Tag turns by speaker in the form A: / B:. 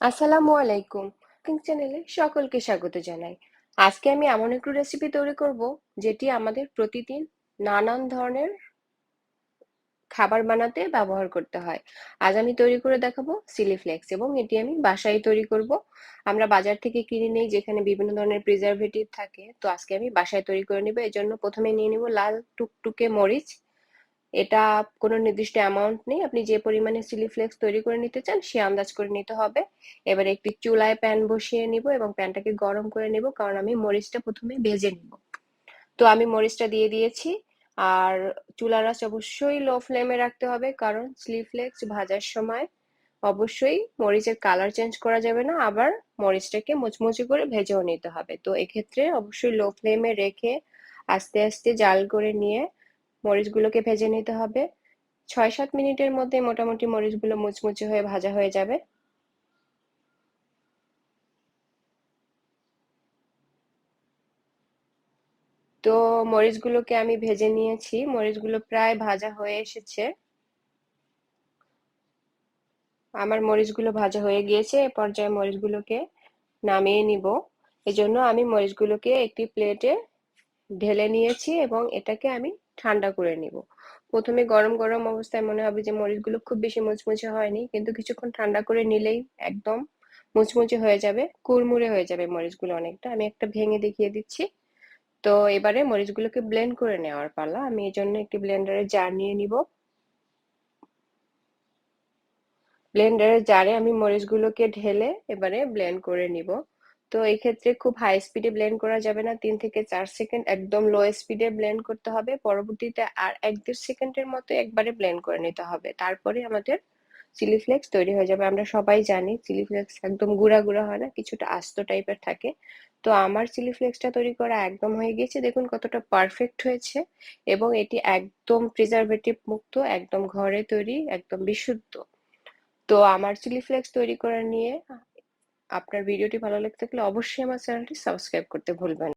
A: আসসালামু আলাইকুম। কুকিং চ্যানেলে সকলকে স্বাগত জানাই। আজকে আমি এমন একটু রেসিপি তৈরি করব, যেটি আমাদের প্রতিদিন নানান ধরনের খাবার বানাতে ব্যবহার করতে হয়। আজ আমি তৈরি করে দেখাবো চিলি ফ্লেক্স এবং এটি আমি বাসায় তৈরি করব। আমরা বাজার থেকে কিনে নেই, যেখানে বিভিন্ন ধরনের প্রিজারভেটিভ থাকে। তো আজকে আমি বাসায় তৈরি করে নিব। এর জন্য প্রথমে নিয়ে নিব লাল টুকটুকে মরিচ এটা কোনো নির্দিষ্ট অ্যামাউন্ট নেই। আপনি যে পরিমাণে চিলি ফ্লেক্স তৈরি করে নিতে চান, সে আন্দাজ করে নিতে হবে। এবার একটি চুলায় প্যান বসিয়ে নিব এবং প্যানটাকে গরম করে নিব, কারণ আমি মরিচটা প্রথমে ভেজে নিব। তো আমি মরিচটা দিয়ে দিয়েছি। আর চুলার অবশ্যই লো ফ্লেমে রাখতে হবে, কারণ চিলি ফ্লেক্স ভাজার সময় অবশ্যই মরিচের কালার চেঞ্জ করা যাবে না, আবার মরিচটাকে মুচমুচে করে ভেজেও নিতে হবে। তো এক্ষেত্রে অবশ্যই লো ফ্লেমে রেখে আস্তে আস্তে জাল করে নিয়ে মরিচগুলোকে ভেজে নিতে হবে। ছয় সাত মিনিটের মধ্যে মোটামুটি মরিচগুলো মুচমুচে হয়ে ভাজা হয়ে যাবে। তো মরিচগুলোকে আমি ভেজে নিয়েছি। মরিচগুলো প্রায় ভাজা হয়ে এসেছে। আমার মরিচগুলো ভাজা হয়ে গিয়েছে। এ পর্যায়ে মরিচগুলোকে নামিয়ে নিব। এজন্য আমি মরিচগুলোকে একটি প্লেটে ঢেলে নিয়েছি এবং এটাকে আমি ঠান্ডা করে নিব। প্রথমে গরম গরম অবস্থায় মনে হবে যে মরিচগুলো খুব বেশি মুচমুচে হয়নি, কিন্তু কিছুক্ষণ ঠান্ডা করে নিলেই একদম মুচমুচে হয়ে যাবে, কুড়মুড়ে হয়ে যাবে মরিচগুলো অনেকটা। আমি একটা ভেঙে দেখিয়ে দিচ্ছি। তো এবারে মরিচগুলোকে ব্লেন্ড করে নেওয়ার পালা। আমি এই জন্য একটি ব্লেন্ডারে জার নিয়ে নিব। ব্লেন্ডারের জারে আমি মরিচগুলোকে ঢেলে এবারে ব্লেন্ড করে নিব। তো এই ক্ষেত্রে খুব হাই স্পিডে ব্লেন্ড করা যাবে না। তিন থেকে চার সেকেন্ড একদম লো স্পিডে ব্লেন্ড করতে হবে। পরবর্তীতে আর এক দেড় সেকেন্ডের মতো একবারে ব্লেন্ড করে নিতে হবে। তারপরে আমাদের চিলি ফ্লেক্স তৈরি হয়ে যাবে। আমরা সবাই জানি চিলি ফ্লেক্স একদম গুঁড়া গুঁড়া হয় না, কিছুটা আস্ত টাইপের থাকে। তো আমার চিলি ফ্লেক্সটা তৈরি করা একদম হয়ে গিয়েছে। দেখুন কতটা পারফেক্ট হয়েছে এবং এটি একদম প্রিজারভেটিভ মুক্ত, একদম ঘরে তৈরি, একদম বিশুদ্ধ। তো আমার চিলি ফ্লেক্স তৈরি করা নিয়ে আপনার ভিডিওটি ভালো লেগে থাকলে অবশ্যই আমার চ্যানেলটি সাবস্ক্রাইব করতে ভুলবেন